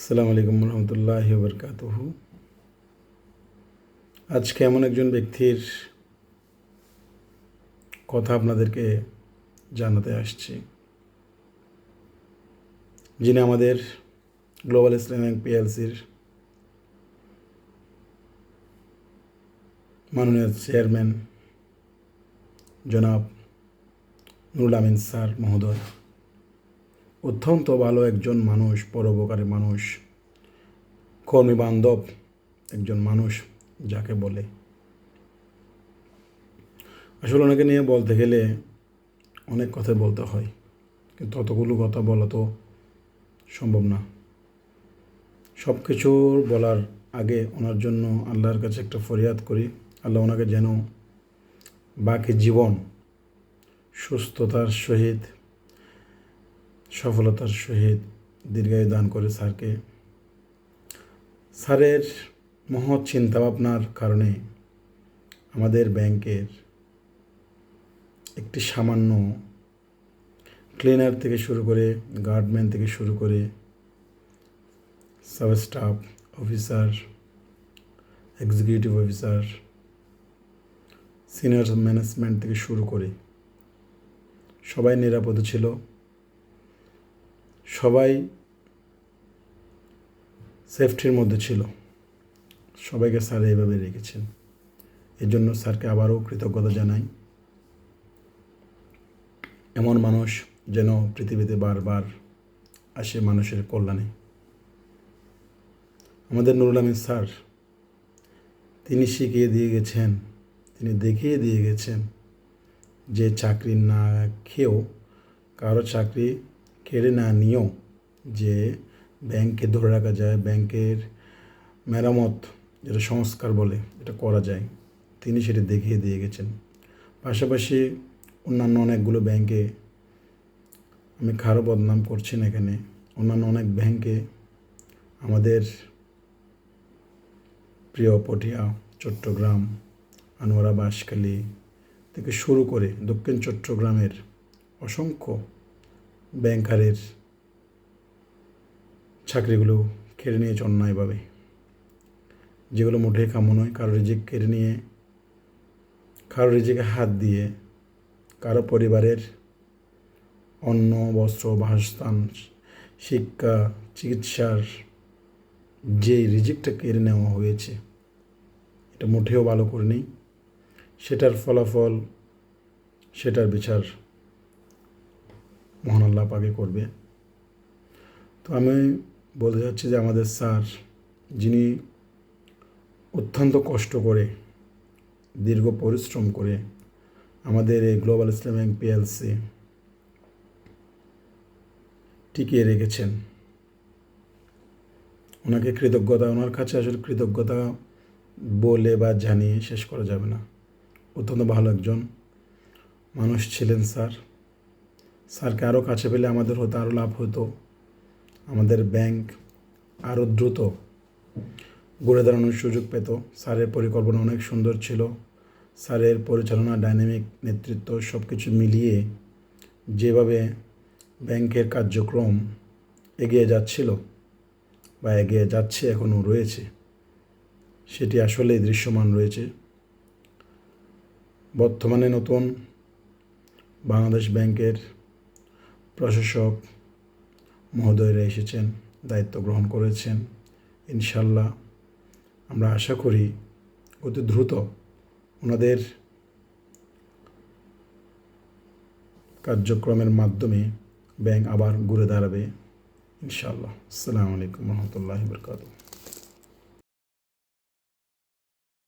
আসসালামু আলাইকুম রহমতুল্লাহ বরকাতহ আজকে এমন একজন ব্যক্তির কথা আপনাদেরকে জানাতে আসছি। যিনি আমাদের গ্লোবাল ইসলামিক পিএলসির মাননীয় চেয়ারম্যান জনাব নুরুল আমিন স্যার মহোদয়। অত্যন্ত ভালো একজন মানুষ, পরোপকারী মানুষ, কর্মী বান্ধব একজন মানুষ যাকে বলে। আসলে ওনাকে নিয়ে বলতে গেলে অনেক কথা বলতে হয়, কিন্তু ততগুলো কথা বলা তো সম্ভব না। সব কিছুর বলার আগে ওনার জন্য আল্লাহর কাছে একটা ফরিয়াদ করি, আল্লাহ ওনাকে যেন বাকি জীবন সুস্থতার সহিত সফলতার সহিত দীর্ঘায়ু দান করে স্যারকে। স্যারের মহৎ চিন্তাভাবনার কারণে আমাদের ব্যাংকের একটি সামান্য ক্লিনার থেকে শুরু করে গার্ডম্যান থেকে শুরু করে sub staff, officer, executive officer, senior management থেকে শুরু করে সবাই নিরাপদ ছিল। সবাই সেফটির মধ্যে ছিল। সবাইকে স্যার এইভাবে রেখেছেন। এর জন্য স্যারকে আবারও কৃতজ্ঞতা জানাই। এমন মানুষ যেন পৃথিবীতে বারবার আসে মানুষের কল্যাণে। আমাদের নুরুল আমিন স্যার, তিনি শিখিয়ে দিয়ে গেছেন, তিনি দেখিয়ে দিয়ে গেছেন যে চাকরি না খেয়েও কারও চাকরি কেড়ে না নিয়েও যে ব্যাংকে ধরে রাখা যায়, ব্যাংকের মেরামত যেটা সংস্কার বলে এটা করা যায়, তিনি সেটা দেখিয়ে দিয়ে গেছেন। পাশাপাশি অন্যান্য অনেকগুলো ব্যাংকে আমি খারাপ বদনাম করছি না এখানে, অন্যান্য অনেক ব্যাংকে আমাদের প্রিয় পটিয়া, চট্টগ্রাম, আনোয়ারা বাঁশখালী থেকে শুরু করে দক্ষিণ চট্টগ্রামের অসংখ্য ব্যাংকারের চাকরিগুলো কেড়ে নিয়েছে অন্যায়ভাবে যেগুলো মোটেই কামো নয়। কারও রিজিক কেড়ে নিয়ে, কারও রিজিকে হাত দিয়ে কারও পরিবারের অন্ন, বস্ত্র, বাসস্থান, শিক্ষা, চিকিৎসার যে রিজিকটা কেড়ে নেওয়া হয়েছে, এটা মোটেও ভালো করে নেই। সেটার ফলাফল, সেটার বিচার মহান আল্লাহ পাকে করবে। তো আমি বলতে চাচ্ছি যে আমাদের স্যার, যিনি অত্যন্ত কষ্ট করে, দীর্ঘ পরিশ্রম করে আমাদের এই গ্লোবাল ইসলামিক পিএলসি টিকিয়ে রেখেছেন। ওনাকে কৃতজ্ঞতা, ওনার কাছে আসলে কৃতজ্ঞতা বলে বা জানিয়ে শেষ করা যাবে না। অত্যন্ত ভালো একজন মানুষ ছিলেন স্যার। স্যারকে আরও কাছে পেলে আমাদের হতো আরও লাভ হতো। আমাদের ব্যাংক আরও দ্রুত গড়ে দাঁড়ানোর সুযোগ পেত। স্যারের পরিকল্পনা অনেক সুন্দর ছিল। স্যারের পরিচালনা, ডাইনামিক নেতৃত্ব সব কিছু মিলিয়ে যেভাবে ব্যাংকের কার্যক্রম এগিয়ে যাচ্ছিল বা এগিয়ে যাচ্ছে এখনও রয়েছে, সেটি আসলেই দৃশ্যমান রয়েছে। বর্তমানে নতুন বাংলাদেশ ব্যাংকের প্রশাসক মহোদয়রা এসেছেন, দায়িত্ব গ্রহণ করেছেন। ইনশাল্লাহ আমরা আশা করি অতি দ্রুত ওনাদের কার্যক্রমের মাধ্যমে ব্যাংক আবার ঘুরে দাঁড়াবে। ইনশাল্লাহ। আসসালামু আলাইকুম রহমতুল্লাহ বরকাতুহ।